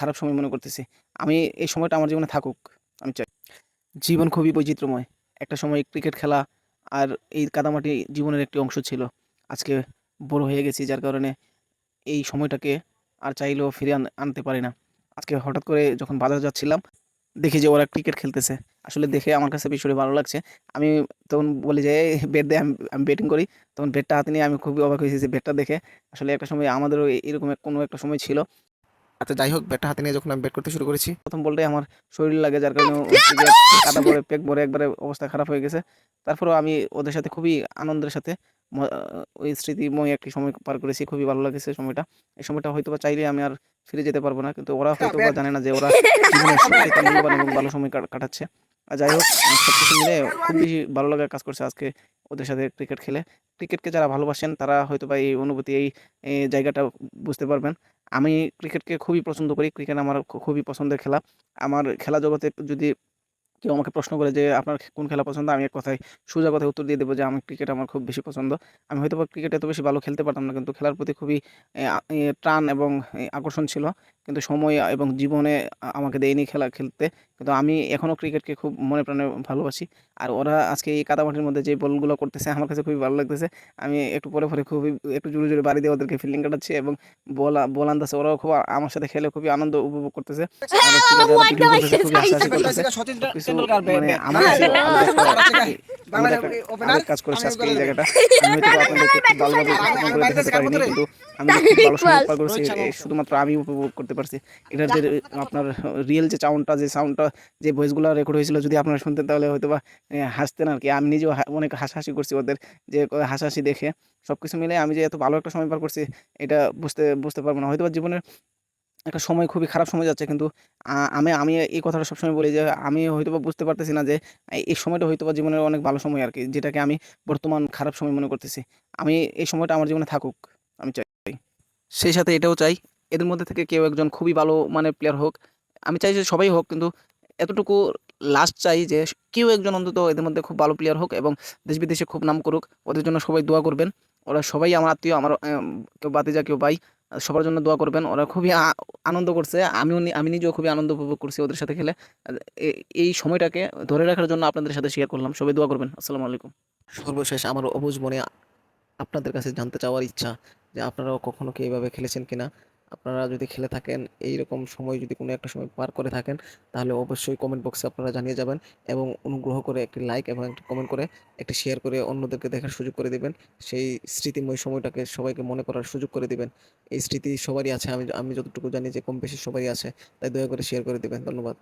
খারাপ সময় মনে করতেছি। আমি এই সময়টা আমার জীবনে থাকুক, আমি চাই। জীবন খুবই বৈচিত্র্যময়। একটা সময় ক্রিকেট খেলা আর এই কাদামাটি জীবনের একটি অংশ ছিল। আজকে বড় হয়ে গেছি, যার কারণে এই সময়টাকে আর চাইলেও ফিরে আন- আনতে পারি না। আজকে হঠাৎ করে যখন বাজার যাচ্ছিলাম, দেখি যে ওরা ক্রিকেট খেলতেছে। আসলে দেখে আমার কাছে বিষয়টি ভালো লাগছে। আমি তখন বলি যে বেট দে, আমি আমি ব্যাটিং করি। তখন ব্যাটটা হাতে নিয়ে আমি খুবই অবাক হয়েছি যে ব্যাটটা দেখে? আসলে একটা সময় আমাদেরও এরকম কোনো একটা সময় ছিল। আচ্ছা যাই হোক ব্যাটটা হাতে নিয়ে যখন আমি ব্যাট করতে শুরু করেছি প্রথম বলটাই আমার শরীর লাগে যার কারণে কাদা পরে পেক ভরে একবারে অবস্থা খারাপ হয়ে গেছে। তারপরেও আমি ওদের সাথে খুবই আনন্দের সাথে ওই স্মৃতিময় একটি সময় পার করেছি খুবই ভালো লাগেছে সময়টা। এই সময়টা হয়তো বা চাইলে আমি আর ফিরে যেতে পারব না কিন্তু ওরা হয়তো বা জানে না যে ওরা এবং ভালো সময় কাটাচ্ছে। আর যাই হোক সব কিছু মিলে খুব বেশি ভালো লাগার কাজ করছে আজকে ওদের সাথে ক্রিকেট খেলে। ক্রিকেটকে যারা ভালোবাসেন তারা হয়তো বা এই অনুভূতি এই জায়গাটা বুঝতে পারবেন। আমি ক্রিকেটকে খুবই পছন্দ করি। ক্রিকেট আমার খুবই পছন্দের খেলা। আমার খেলা জগতে যদি কেউ আমাকে প্রশ্ন করে যে আপনার কোন খেলা পছন্দ? আমি এক কথায় সোজা কথায় উত্তর দিয়ে দেবো যে আমার ক্রিকেট আমার খুব বেশি পছন্দ। আমি হয়তো বা ক্রিকেট এত বেশি ভালো খেলতে পারতাম না কিন্তু খেলার প্রতি খুবই টান এবং আকর্ষণ ছিল। কিন্তু সময় এবং জীবনে আমাকে দেয়নি খেলা খেলতে। কিন্তু আমি এখনও ক্রিকেটকে খুব মনে প্রাণে ভালোবাসি। আর ওরা আজকে এই কাদামাটির মধ্যে যে বলগুলো করতেছে আমার কাছে খুবই ভালো লাগতেছে। আমি একটু পরে পরে খুবই একটু জোরে জোরে বাড়ি দিয়ে ওদেরকে ফিল্ডিং কাটাচ্ছি এবং বল বল আনতেছে। ওরাও খুব আমার সাথে খেলে খুবই আনন্দ উপভোগ করতেছে। সবকিছু মানে আমার কাজ করেছে আজকে এই জায়গাটা। আমি হয়তো আপনাদেরকে খুব ভালোভাবে উপস্থাপন করে দেখাতে পারিনি কিন্তু আমি ভালো সময় করেছি। শুধুমাত্র আমি উপভোগ করতে পারছি। এটার যে আপনার রিয়েল যে সাউন্ডটা যে সাউন্ডটা যে ভয়েসগুলো রেকর্ড হয়েছিল যদি আপনারা শুনতেন তাহলে হয়তো বা হাসতেন আর কি। আমি নিজেও হা- অনেক হাসাহাসি করছি ওদের যে হাসাহাসি দেখে। সব কিছু মিলে আমি যে এত ভালো একটা সময় পার করছি এটা বুঝতে বুঝতে পারব না। হয়তো বা জীবনের একটা সময় খুবই খারাপ সময় যাচ্ছে। কিন্তু আমি আমি এই কথাটা সবসময় বলি যে, আমি হয়তো বা বুঝতে পারতেছি না যে, এই- সময়টা হয়তো বা জীবনের অনেক ভালো সময় আর কি যেটাকে আমি বর্তমান খারাপ সময় মনে করতেছি। আমি এই সময়টা আমার জীবনে থাকুক, আমি চাই। সেই সাথে এটাও চাই, এদের মধ্যে থেকে কেউ একজন খুবই ভালো মানে প্লেয়ার হোক, আমি চাই যে সবাই হোক, কিন্তু এতটুকু লাস্ট চাই যে, কেউ একজন অন্তত এদের মধ্যে খুব ভালো প্লেয়ার হোক এবং দেশ বিদেশে খুব নাম করুক, ওদের জন্য সবাই দোয়া করবেন। ওরা সবাই আমার আত্মীয়, আমার কেউ বাতিজা, কেউ ভাই সবার জন্য দোয়া করবেন। ওরা খুবই আনন্দ করছে। আমিও আমি নিজেও খুবই আনন্দ উপভোগ করছি ওদের সাথে খেলে। এই সময়টাকে ধরে রাখার জন্য আপনাদের সাথে শেয়ার করলাম। সবাই দোয়া করবেন। আসসালামু আলাইকুম। সর্বশেষ আমার অবুজ মনে আপনাদের কাছে জানতে চাওয়ার ইচ্ছা যে আপনারাও কখনো কি এইভাবে খেলেছেন কিনা। আপনারা যদি খেলে থাকেন এই রকম সময় যদি কোনো একটা সময় পার করে থাকেন, তাহলে অবশ্যই কমেন্ট বক্সে আপনারা জানিয়ে যাবেন এবং অনুগ্রহ করে একটি লাইক এবং একটি কমেন্ট করে একটি শেয়ার করে অন্যদেরকে দেখার সুযোগ করে দিবেন। সেই স্মৃতিময় সময়টাকে সবাইকে মনে করার সুযোগ করে দিবেন। এই স্মৃতি সবারই আছে, আমি আমি যতটুকু জানি যে কম বেশি সবারই আছে, তাই দয়া করে শেয়ার করে দিবেন। ধন্যবাদ।